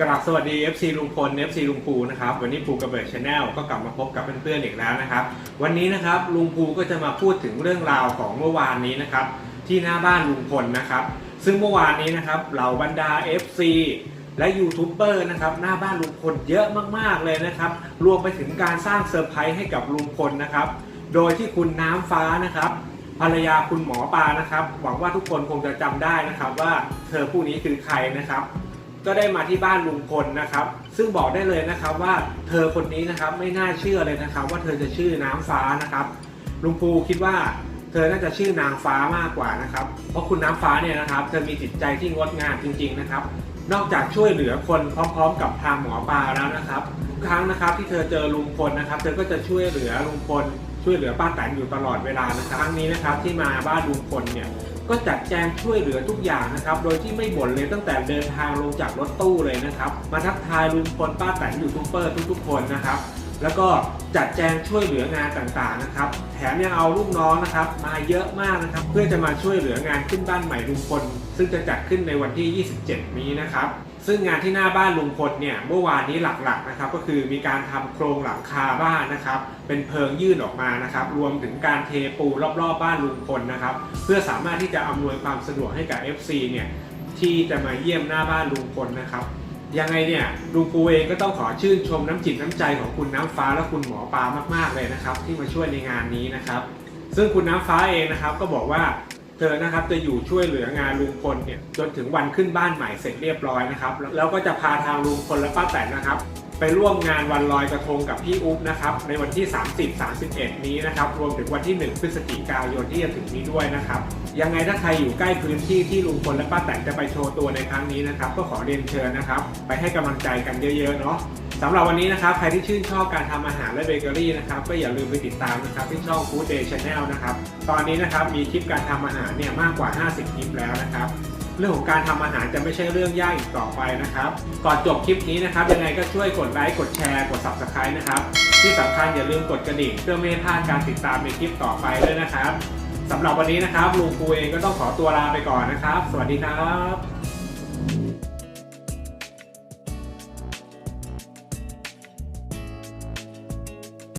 กราบสวัสดี FC ลุงพล FC ลุงปูนะครับวันนี้ปูกระเบิดชาแนลก็กลับมาพบกับเพื่อนๆอีกแล้วนะครับ วันนี้นะครับลุงปูก็จะมาพูดถึงเรื่องราวของเมื่อวานนี้นะครับที่หน้าบ้านลุงพลนะครับ ซึ่งเมื่อวานนี้นะครับเหล่าบรรดา FC และยูทูบเบอร์นะครับหน้าบ้านลุงพลเยอะมากๆเลยนะครับรวมไปถึงการสร้างเซอร์ไพรส์ให้กับลุงพลนะครับ โดยที่คุณน้ำฟ้านะครับภรรยาคุณหมอปลานะครับ หวังว่าทุกคนคงจะจำได้นะครับว่าเธอผู้นี้คือใครนะครับ ก็ได้มาที่บ้านลุงพลนะครับ ซึ่งบอกได้เลยนะครับว่าเธอคนนี้นะครับไม่น่าเชื่อเลยนะครับ ว่าเธอจะชื่อน้ำฟ้านะครับลุงปูคิดว่าเธอน่าจะชื่อนางฟ้ามากกว่านะครับ เพราะคุณน้ำฟ้าเนี่ยนะครับเธอมีจิตใจที่งดงามจริง ๆนะครับ นอกจากช่วยเหลือคนพร้อม ๆ กับทางหมอปลาแล้วนะครับทุกครั้งนะครับที่เธอเจอลุงพลนะครับ เธอก็จะช่วยเหลือลุงพลช่วยเหลือป้าแตนอยู่ตลอดเวลานะครับครั้งนี้นะครับที่มาบ้านลุงพลเนี่ย ก็จัดแจงช่วยเหลือทุกอย่างนะครับ โดยที่ไม่บ่นเลยตั้งแต่เดินทางลงจากรถตู้เลยนะครับ มาทักทายลุงพลป้าแตนยูทูบเบอร์ทุกๆคนนะครับ แล้วก็จัดแจงช่วยเหลืองานต่างๆนะครับ แถมยังเอาลูกน้องนะครับ มาเยอะมากนะครับ เพื่อจะมาช่วยเหลืองานขึ้นบ้านใหม่ลุงพลซึ่งจะจัดขึ้นในวันที่ 27 นี้นะครับ ซึ่งงานที่หน้าบ้านลุงพลเนี่ยเมื่อวานนี้หลักๆนะครับ ก็คือมีการทำโครงหลังคาบ้านนะครับ เป็นเพิงยื่นออกมานะครับ รวมถึงการเทปูรอบๆบ้านลุงพลนะครับ เพื่อสามารถที่จะอำนวยความสะดวกให้กับ FC เนี่ยที่จะมาเยี่ยมหน้าบ้านลุงพลนะครับ ยังไงเนี่ยลุงปูเองก็ต้องขอชื่นชมน้ำจิตน้ำใจของคุณน้ำฟ้าและคุณหมอปลามาก ๆเลยนะครับ ที่มาช่วยในงานนี้นะครับ ซึ่งคุณน้ำฟ้าเองนะครับก็บอกว่าเธอนะครับจะอยู่ช่วยเหลืองานลุงพลเนี่ยจนถึงวันขึ้นบ้านใหม่เสร็จเรียบร้อยนะครับแล้วแล้วก็จะพาทางลุงพลและป้าแตนนะครับ ไปร่วมงานวันลอยกระทงกับพี่อุ๊บนะครับ ในวันที่ 30 31 นี้นะครับ รวมถึงวันที่ 1 พฤศจิกายนที่จะถึงนี้ด้วยนะครับ ยังไงถ้าใครอยู่ใกล้พื้นที่ที่ลุงพลและป้าแตนจะไปโชว์ตัวในครั้งนี้นะครับ ก็ขอเรียนเชิญนะครับ ไปให้กำลังใจกันเยอะๆเนาะสำหรับวันนี้นะครับ ใครที่ชื่นชอบการทำอาหารและเบเกอรี่นะครับ ก็อย่าลืมไปติดตามนะครับที่ช่อง Food Day Channel นะครับ ตอนนี้นะครับมีคลิปการทำอาหารเนี่ยมากกว่า 50 คลิปแล้วนะครับ เรื่องของการทำอาหารจะไม่ใช่เรื่องยากอีกต่อไปนะครับ ก่อนจบคลิปนี้นะครับ ยังไงก็ช่วยกดไลค์กดแชร์กด subscribe นะครับ ที่สำคัญอย่าลืมกดกระดิ่งเพื่อไม่ให้พลาดการติดตามในคลิปต่อไปด้วยนะครับสำหรับวันนี้นะครับลุงปูเองก็ต้องขอตัวลาไปก่อนนะครับ สวัสดีครับ